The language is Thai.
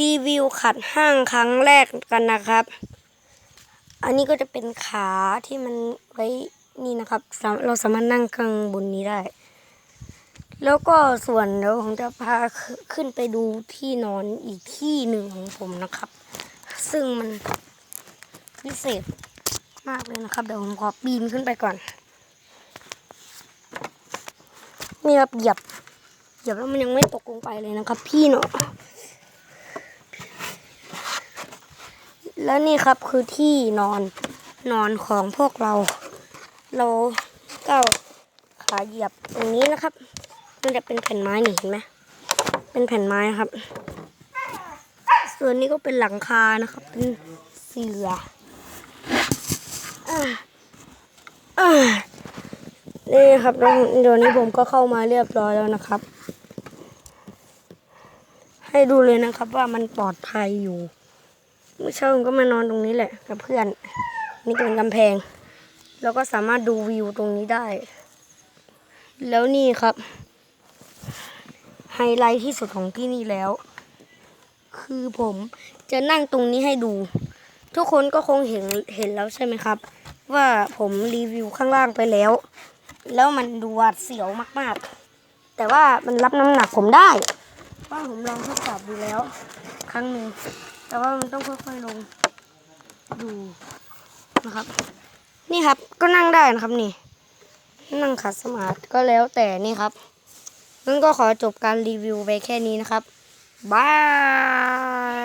รีวิวขัดห้างครั้งแรกกันนะครับ อันนี้ก็จะเป็นขาที่มันไว้นี่นะครับ เราสามารถนั่งข้างบนนี้ได้ แล้วก็ส่วนเดี๋ยวผมจะพาขึ้นไปดูที่นอนอีกที่หนึ่งของผมนะครับ ซึ่งมันพิเศษมากเลยนะครับ เดี๋ยวผมขอปีนขึ้นไปก่อน นี่ครับเหยียบเหยียบแล้วมันยังไม่ตกลงไปเลยนะครับ พี่เนาะ แล้วนี่ครับคือที่นอนนอนของพวกเรา เราก้าวขาเหยียบตรงนี้นะครับ มันจะเป็นแผ่นไม้นี่เห็นไหมเป็นแผ่นไม้ครับ ส่วนนี้ก็เป็นหลังคานะครับ เป็นเสือนี่ครับแล้วเดี๋ยวนี้ผมก็เข้ามาเรียบร้อยแล้วนะครับ ให้ดูเลยนะครับว่ามันปลอดภัยอยู่ เมื่อเช้าผมก็มานอนตรงนี้แหละกับเพื่อน นี่เป็นกำแพง แล้วก็สามารถดูวิวตรงนี้ได้ แล้วนี่ครับ ไฮไลท์ที่สุดของที่นี่แล้ว คือผมจะนั่งตรงนี้ให้ดู ทุกคนก็คงเห็นเห็นแล้วใช่ไหมครับ ว่าผมรีวิวข้างล่างไปแล้ว แล้วมันดูหวาดเสียวมากๆ แต่ว่ามันรับน้ำหนักผมได้ ว่าผมลองทดสอบดูแล้ว ครั้งหนึ่งแต่ว่ามันต้องค่อยๆลงดูนะครับ นี่ครับก็นั่งได้นะครับนี่ นั่งขัดสมาธิก็แล้วแต่นี่ครับนั่นก็ขอจบการรีวิวไปแค่นี้นะครับบาย